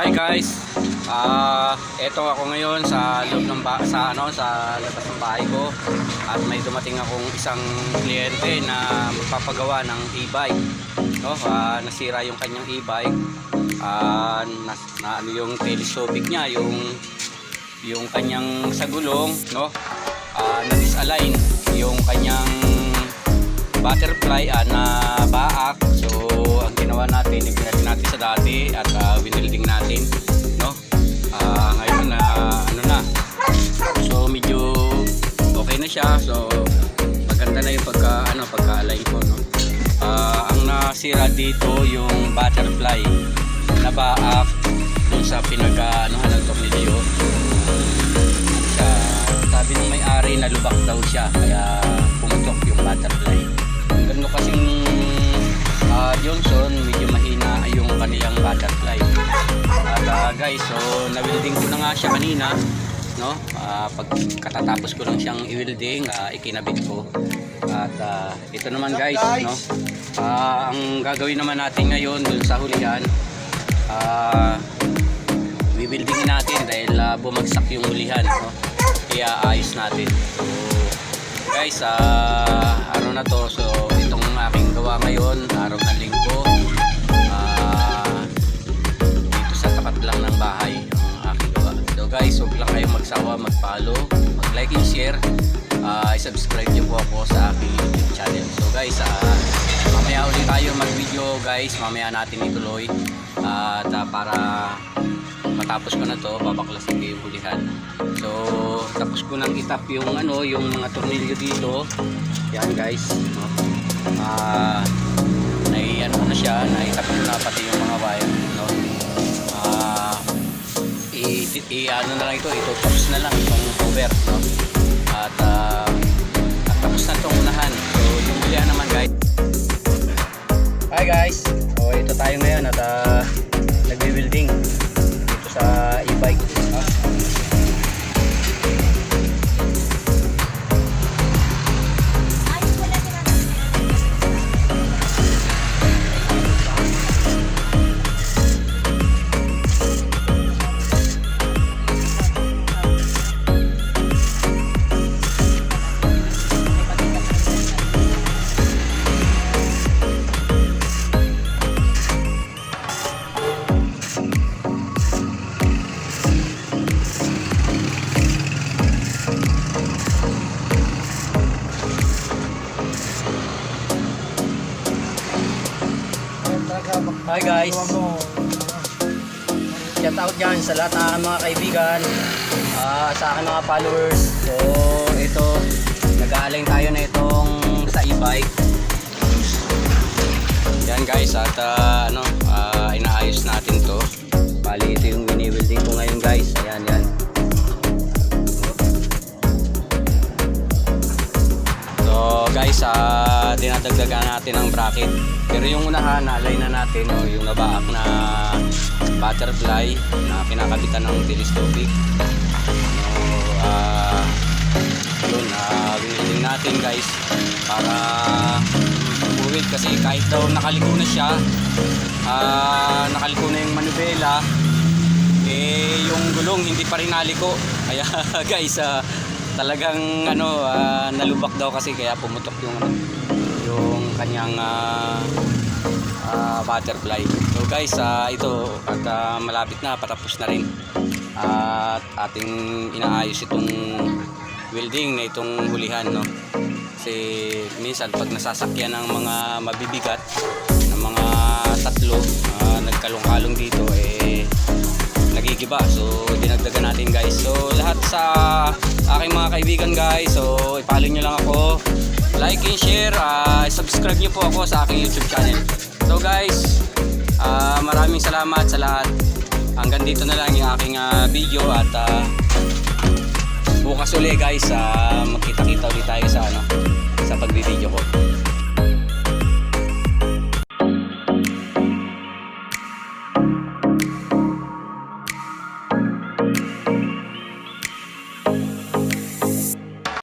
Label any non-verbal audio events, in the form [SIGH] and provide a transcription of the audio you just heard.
Hi guys. Ah, eto ako ngayon sa loob ng ba- sa ano sa labas ng bahay ko at may dumating akong isang kliyente na magpapagawa ng e-bike. No, ah, nasira yung kanyang e-bike. Ah, na, na ano yung telescopic niya, yung yung kanyang sa gulong, no? Ah, na-disalign yung kanyang butterfly ah, na baak. So, ginawa natin, ibinalik natin sa dati at uh, winilding natin, no? Ah, ngayon na ano na. So, medyo okay na siya. So, maganda na yung pagka ano, pagka-align ko, no? Ah, ang nasira dito yung butterfly na baak dun sa pinaka ano ng tornilyo. Sa sabi ng may-ari na lubak daw siya kaya pumutok yung butterfly. Ganun kasing ah, Johnson, guys, so na-welding ko na nga siya kanina. No? Ah, pag katatapos ko lang siyang i-welding, ah, ikinabit ko. At ah, ito naman guys, no? Ah, ang gagawin naman natin ngayon dun sa hulihan, ah, bibuildingin natin dahil ah, bumagsak yung hulihan, no? Kaya ayos natin. So, guys, ah, ano na to? So, itong aking gawa ngayon, araw ng linggo. Guys, huwag lang kayong magsawa, mag-follow, mag-like and share. Ah, i-subscribe niyo po ako sa aking YouTube channel. So guys, ah, mamaya ulit tayo mag-video guys. Mamaya natin ituloy. at ah, para matapos ko na to, babaklasin ko yung hulihan. So, tapos ko nang itap yung ano, yung mga tornilyo dito. Yan guys, no. Ah, nai ano na siya, naitap ko na pati yung mga wire, no. Ah, i, i ano na lang ito, ito tapos na lang itong cover, no. Hi guys. Shout out dyan sa lahat ng mga kaibigan, ah, sa aking mga followers. So, ito, nag-aaling tayo na itong sa e-bike. Yan guys, at ah, ano, ah, inaayos natin to. Bali, ito yung wini-welding ko ngayon guys. Ayan, yan. So guys, ah dinadagdagan natin ang bracket. Pero yung unahan, naalay na natin oh, yung nabaak na butterfly na kinakabitan ng telescopic. So, ah yun, winilding natin guys para buwid kasi kahit daw nakaliko na siya, ah nakaliko na yung manubela, eh yung gulong hindi pa rin naliko. [LAUGHS] Kaya guys, ah, talagang ano ah, nalubak daw kasi kaya pumutok yung ano, yung kanyang ah, ah, butterfly. So guys, ah, ito at ah, malapit na patapos na rin. At ating inaayos itong welding na itong hulihan no. Kasi minsan pag nasasakyan ng mga mabibigat ng mga tatlo ah, nagkalong-kalong dito eh nagigiba. So, dinagdagan natin guys. So, lahat sa aking mga kaibigan guys. So, ipalo nyo lang ako like and share, uh, subscribe nyo po ako sa aking YouTube channel. So guys, uh, maraming salamat sa lahat. Hanggang dito na lang yung aking uh, video at uh, bukas ulit guys, uh, magkita-kita ulit tayo sa ano, sa pagbibideo ko.